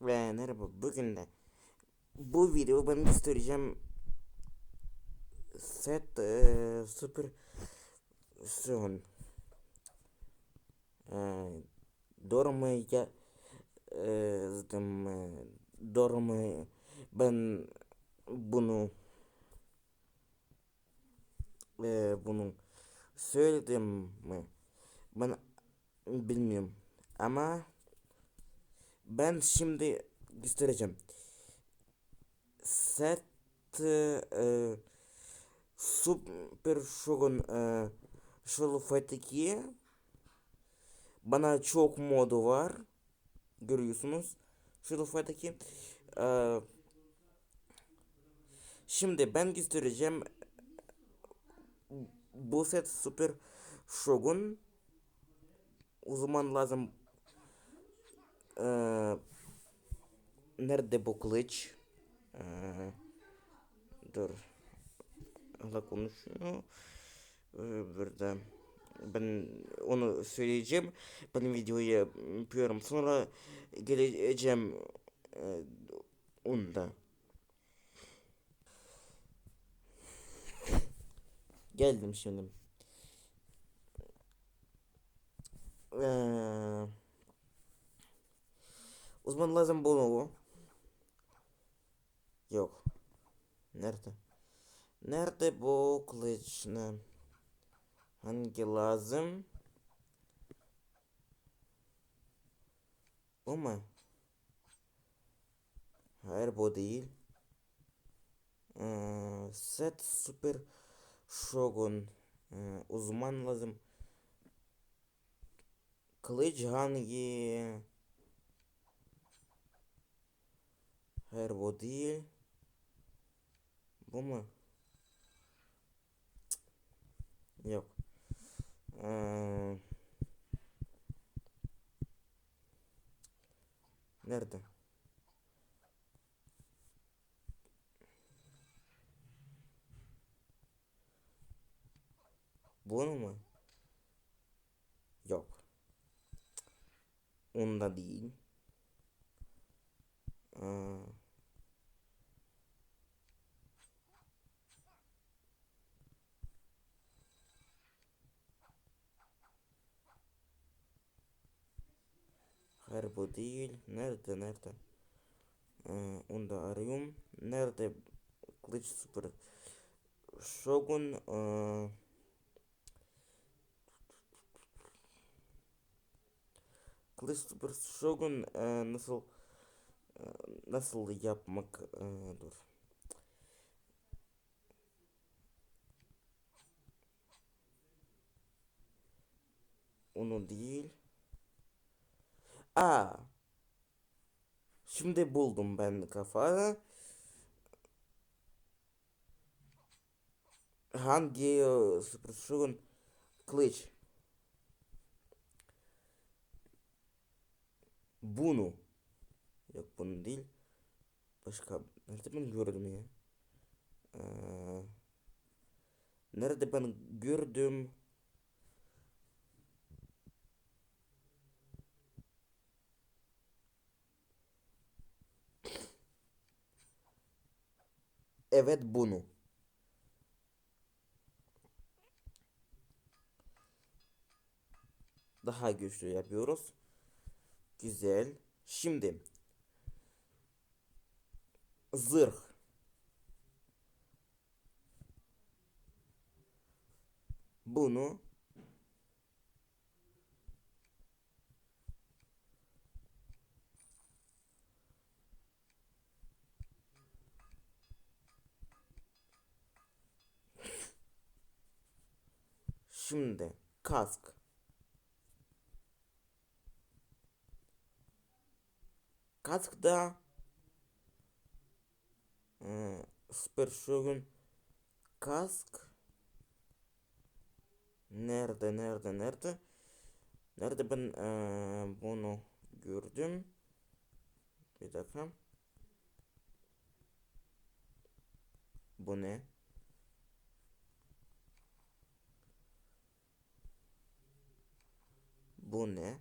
Ve merhaba bugün de bu video ben göstereceğim. Set e, super son e, doğru mu ya e, zaten e, doğru mu ben bunu e, bunu söyledim mi? Ben bilmiyorum ama ben şimdi göstereceğim. Set e, e, Super Shogun e, 2'ye bana çok modu var. Görüyorsunuz. 2. E, şimdi ben göstereceğim. Bu set Super Shogun. O zaman lazım ee, nerede bu kılıç? Ee, dur. Hala konuşuyor. Ee, burada. Ben onu söyleyeceğim. Ben videoyu yapıyorum. Sonra geleceğim e, onda. Geldim şimdi. Ee, Uzman lazım bunu. Yok. Nerede? Nerede bu kılıç? Ne? Hangi lazım? Bu mu? Hayır bu değil. Ee, set super shogun. Ee, uzman lazım. Kılıç hangi? Hayır bu değil. Bu mu? Cık. Yok. Ee, nerede? Bunu mu? Yok. Onda değil. Kılıç Super Shogun ee, Kılıç Super Shogun ee, nasıl ee, nasıl yapmak ee, dur. Onu değil. Aa. Şimdi buldum ben kafa. Hangi e, Shogun kılıç? Bunu. Yok bunu değil. Başka. Nerede ben gördüm ya? Ee, nerede ben gördüm? Evet bunu. Daha güçlü yapıyoruz. Güzel. Şimdi zırh. Bunu Şimdi kask. Kask da e, Super Shogun kask. Nerede nerede nerede? Nerede ben e, bunu gördüm? Bir dakika. Bu ne Bu ne?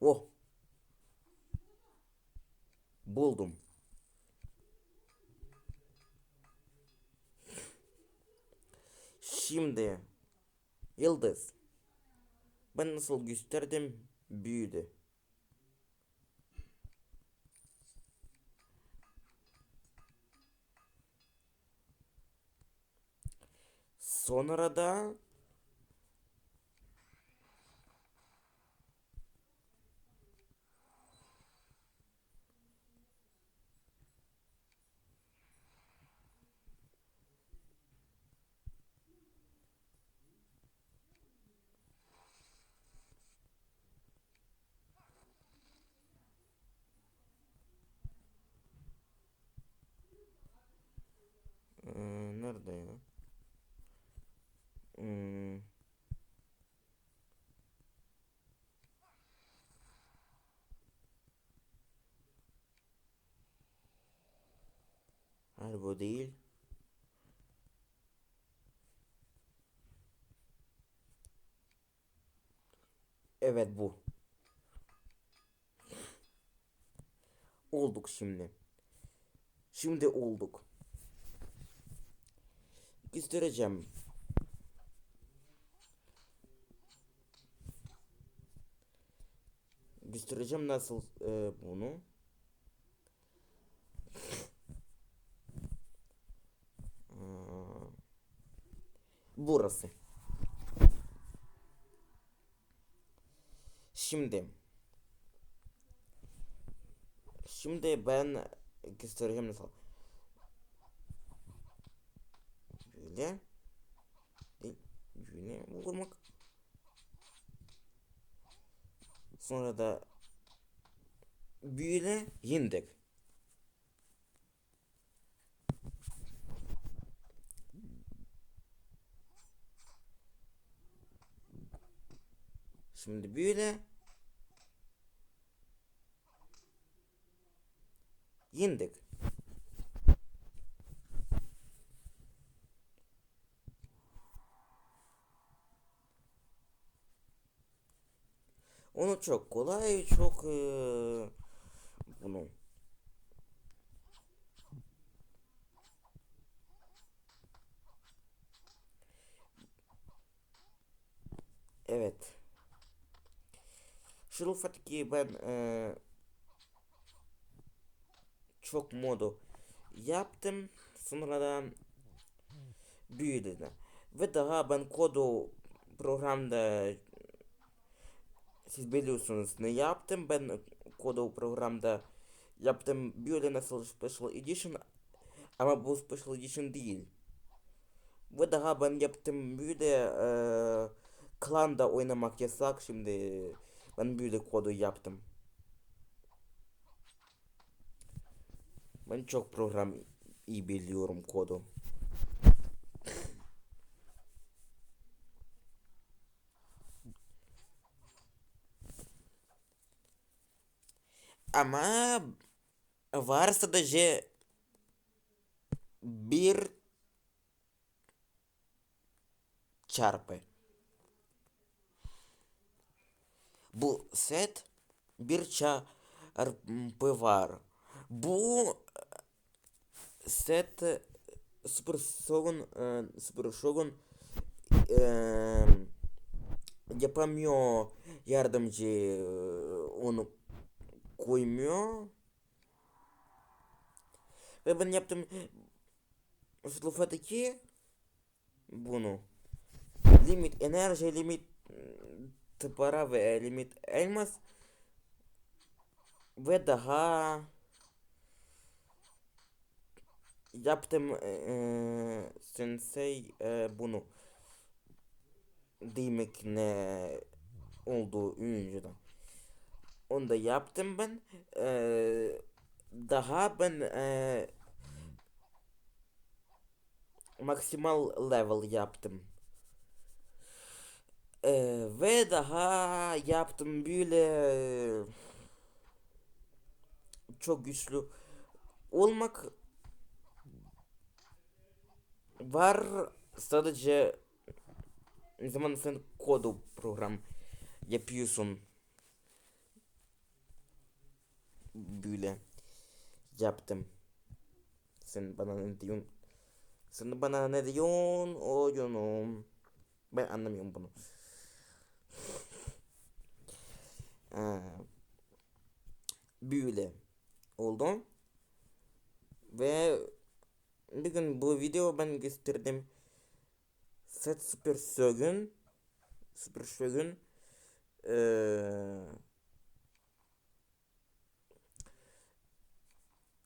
Oh. Buldum. Şimdi Yıldız. Ben nasıl gösterdim büyüdü. Sonra da Ee, nerede ya? Hmm. Hayır bu değil. Evet bu. Olduk şimdi. Şimdi olduk. Göstereceğim. Göstereceğim nasıl e, bunu. Burası. Şimdi. Şimdi ben göstereceğim nasıl. Böyle. Böyle vurmak. Sonra da böyle yendik. Şimdi böyle yendik. Onu çok kolay, çok eee, bunu. Evet. Şu Fatih'i ben eee, çok modu yaptım. Sonradan büyüdü de. Ve daha ben kodu programda siz biliyorsunuz ne yaptım ben kodu programda yaptım böyle nasıl special edition ama bu special edition değil. Ve daha ben yaptım böyle eee klanda oynamak yasak şimdi ben böyle kodu yaptım. Ben çok program iyi biliyorum kodu. Ama var sadece bir çarpı. Bu set bir çarpı var. Bu set e, Super Shogun e, Super Shogun e, yapamıyor yardımcı e, onu koymuyor. Ve ben yaptım Sılfat'taki bunu. Limit enerji, limit e, para ve limit elmas ve daha yaptım eee sensei eee, bunu demek ne olduğu önceden. Onu da yaptım ben. Eee, daha ben eee, maksimal level yaptım. Eee, ve daha yaptım böyle çok güçlü olmak var sadece zaman sen kodu program yapıyorsun büyüle yaptım. Sen bana ne diyorsun? Sen bana ne diyorsun oyunum? Ben anlamıyorum bunu. Ee, büyüle oldu. Ve bir gün bu video ben gösterdim. Set Super Shogun Super Shogun ee,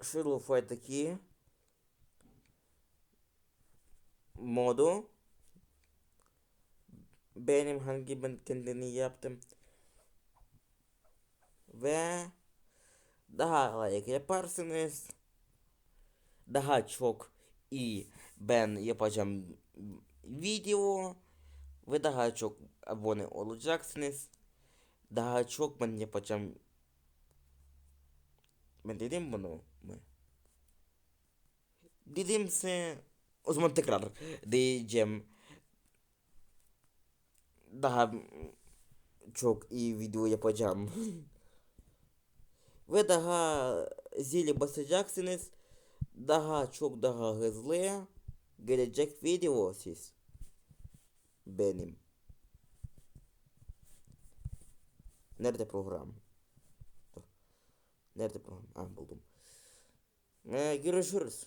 Shadow Fight'taki modu benim hangi ben kendini yaptım ve daha like yaparsınız daha çok iyi ben yapacağım video ve daha çok abone olacaksınız daha çok ben yapacağım ben dedim bunu mu? Dedimse o zaman tekrar diyeceğim. Daha çok iyi video yapacağım. Ve daha zili basacaksınız. Daha çok daha hızlı gelecek video siz. Benim. Nerede program? Nerede program? Ha buldum. Ee, görüşürüz.